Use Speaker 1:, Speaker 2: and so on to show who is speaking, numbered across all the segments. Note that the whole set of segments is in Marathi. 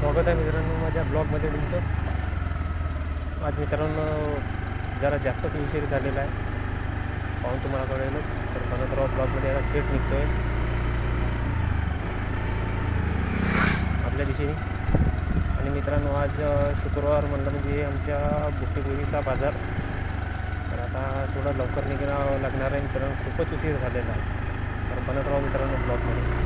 Speaker 1: स्वागत आहे मित्रांनो माझ्या ब्लॉगमध्ये तुमचं. आज मित्रांनो जरा जास्तच उशीर झालेला आहे. पाहून तुम्हाला कळेलच तर बनतराव ब्लॉगमध्ये आता थेट निघतो आहे आपल्या दिशेने. आणि मित्रांनो आज शुक्रवार म्हणलं म्हणजे आमच्या बुट्टीपुरीचा बाजार. तर आता थोडं लवकर निघावं लागणार आहे मित्रांनो. खूपच उशीर झालेला आहे. तर बनतराव मित्रांनो ब्लॉगमध्ये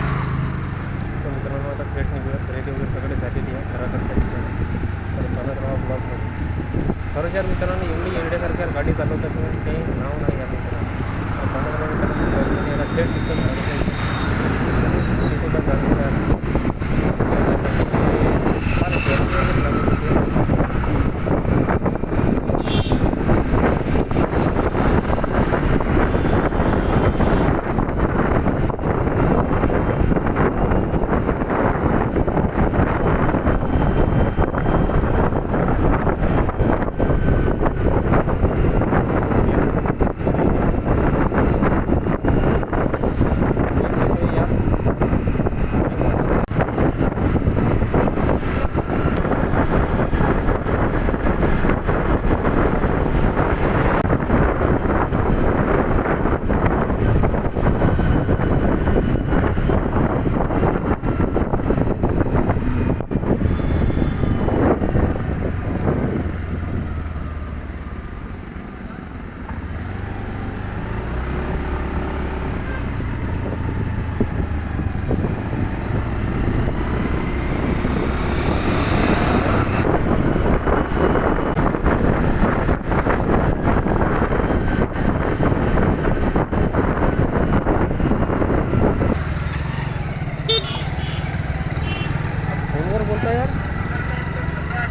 Speaker 1: तर मित्रांनो आता थेट निघूया खरेदी वगैरे सगळे झालेली आहे घराकडच्या दिशेने तर बनत राहा ब्लॉगमध्ये यार मित्रांनो एवढी येण्यासारख्या गाडी चालवतात ना ते नाव नाही यार मित्रांनो. पंधरा बनत थेट तिथं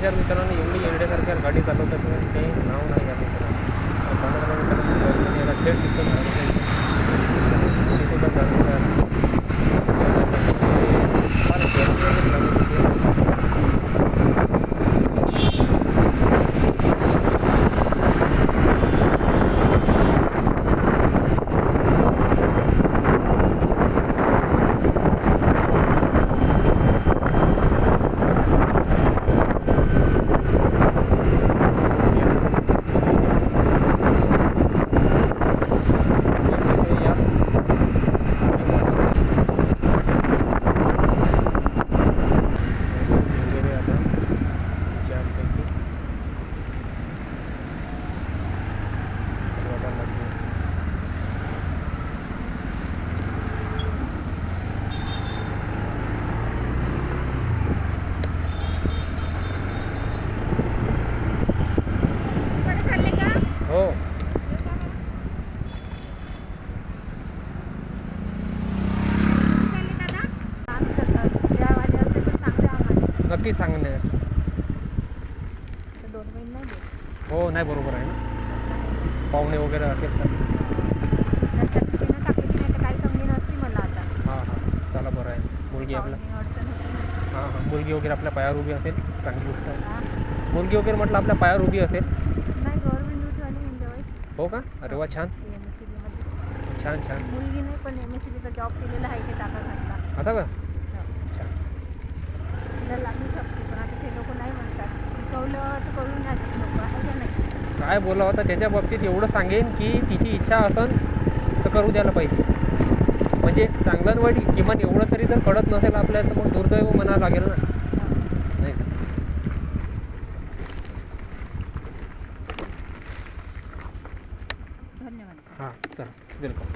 Speaker 1: ब्लॉगमध्ये मित्रांनो एवढी येण्यासारख्या गाडी चालवतात ते नाव नाही यार मित्रांनो तर बनत राहा मित्रांनो ब्लॉगमध्ये याला थेट निघतो सुद्धा झालेलं आहे फार गर्दी वगैरे लागत होती या वगैरे आता चारपैकी बघायला लागले
Speaker 2: कडे चालले का
Speaker 1: हो
Speaker 2: चालले दादा आम्ही करतात ज्या वाजे असते तर चांगले आम्हाला
Speaker 1: नक्की
Speaker 2: नाही देत.
Speaker 1: हो नाही बरोबर आहे ना. पाहुणे वगैरे असेल तर.
Speaker 2: आता.
Speaker 1: हां हां. चला बरं आहे. मुलगी
Speaker 2: होती
Speaker 1: हां हां. मुलगी वगैरे आपल्या पायावर उभी असेल. चांगली गोष्ट आहे.
Speaker 2: हा.
Speaker 1: मुलगी वगैरे म्हटलं आपल्या पायावर उभी असेल. हो का? अरे वा छान. छान छान.
Speaker 2: मुलगी नाही पण एम एस सी बीचा जॉब केलेला आहे ते टाका घातला
Speaker 1: असं का?
Speaker 2: हो.
Speaker 1: छान.
Speaker 2: तिला लागू शकते पण आता ते लोक नाही म्हणतात. शिकवलं तर करून नाही लोक आहे का नाही.
Speaker 1: काय बोला होता त्याच्या बाबतीत एवढं सांगेन की तिची इच्छा असन तर करू द्यायला पाहिजे. म्हणजे चांगलं वाईट किमान एवढं तरी जर कळत नसेल आपल्याला तर मग दुर्दैव म्हणावं लागेल ना. नाही?
Speaker 2: धन्यवाद.
Speaker 1: हां चला वेलकम.